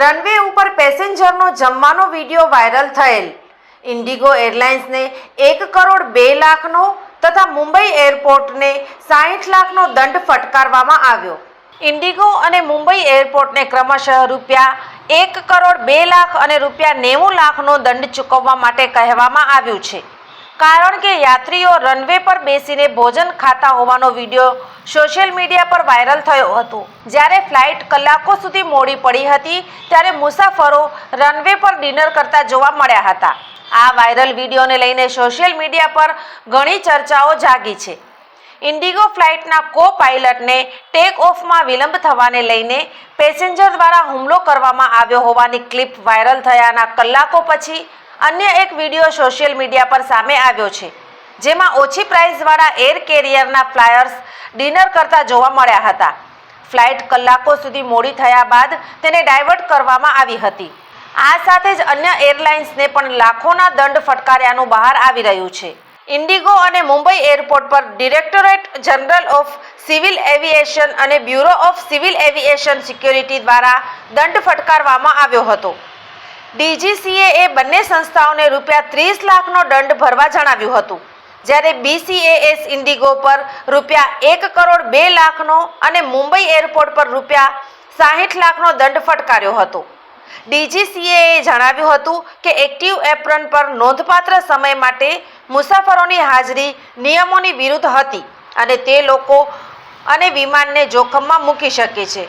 Runway ઉપર પેસેન્જરનો જમવાનો વીડિયો વાયરલ થયેલ. ઇન્ડિગો એરલાઇન્સને એક કરોડ બે લાખનો તથા મુંબઈ એરપોર્ટને સાહીઠ લાખનો દંડ ફટકારવામાં આવ્યો. ઇન્ડિગો અને મુંબઈ એરપોર્ટને ક્રમશઃ રૂપિયા એક કરોડ બે લાખ અને રૂપિયા નેવું લાખનો દંડ ચૂકવવા માટે કહેવામાં આવ્યું છે. કારણ કે યાત્રીઓ રનવે પર બેસીને ભોજન ખાતા હોવાનો વીડિયો સોશિયલ મીડિયા પર વાયરલ થયો હતો. જ્યારે ફ્લાઇટ કલાકો સુધી મોડી પડી હતી, ત્યારે મુસાફરો રનવે પર ડિનર કરતા જોવા મળ્યા હતા. આ વાયરલ વિડીયોને લઈને સોશિયલ મીડિયા પર ઘણી ચર્ચાઓ જાગી છે. ઇન્ડિગો ફ્લાઇટના કો પાઇલટને ટેક ઓફમાં વિલંબ થવાને લઈને પેસેન્જર દ્વારા હુમલો કરવામાં આવ્યો હોવાની ક્લિપ વાયરલ થયાના કલાકો પછી અન્ય એક વીડિયો સોશિયલ મીડિયા પર સામે આવ્યો છે, જેમાં ઓછી પ્રાઇસવાળા એર કેરિયરના ફ્લાયર્સ ડિનર કરતા જોવા મળ્યા હતા. ફ્લાઇટ કલાકો સુધી મોડી થયા બાદ તેને ડાયવર્ટ કરવામાં આવી હતી. આ સાથે જ અન્ય એરલાઇન્સને પણ લાખોના દંડ ફટકાર્યાનું બહાર આવી રહ્યું છે. ઇન્ડિગો અને મુંબઈ એરપોર્ટ પર directorate general of civil aviation અને bureau of civil aviation security દ્વારા દંડ ફટકારવામાં આવ્યો હતો. ડીજીસીએ એ બંને સંસ્થાઓને રૂપિયા ત્રીસ લાખનો દંડ ભરવા જણાવ્યું હતું. જ્યારે બીસીએએસ ઇન્ડિગો પર રૂપિયા એક કરોડ બે લાખનો અને મુંબઈ એરપોર્ટ પર રૂપિયા સાહીઠ લાખનો દંડ ફટકાર્યો હતો. ડીજીસીએએ જણાવ્યું હતું કે એક્ટિવ એપ્રન પર નોંધપાત્ર સમય માટે મુસાફરોની હાજરી નિયમોની વિરુદ્ધ હતી અને તે લોકો અને વિમાનને જોખમમાં મૂકી શકે છે.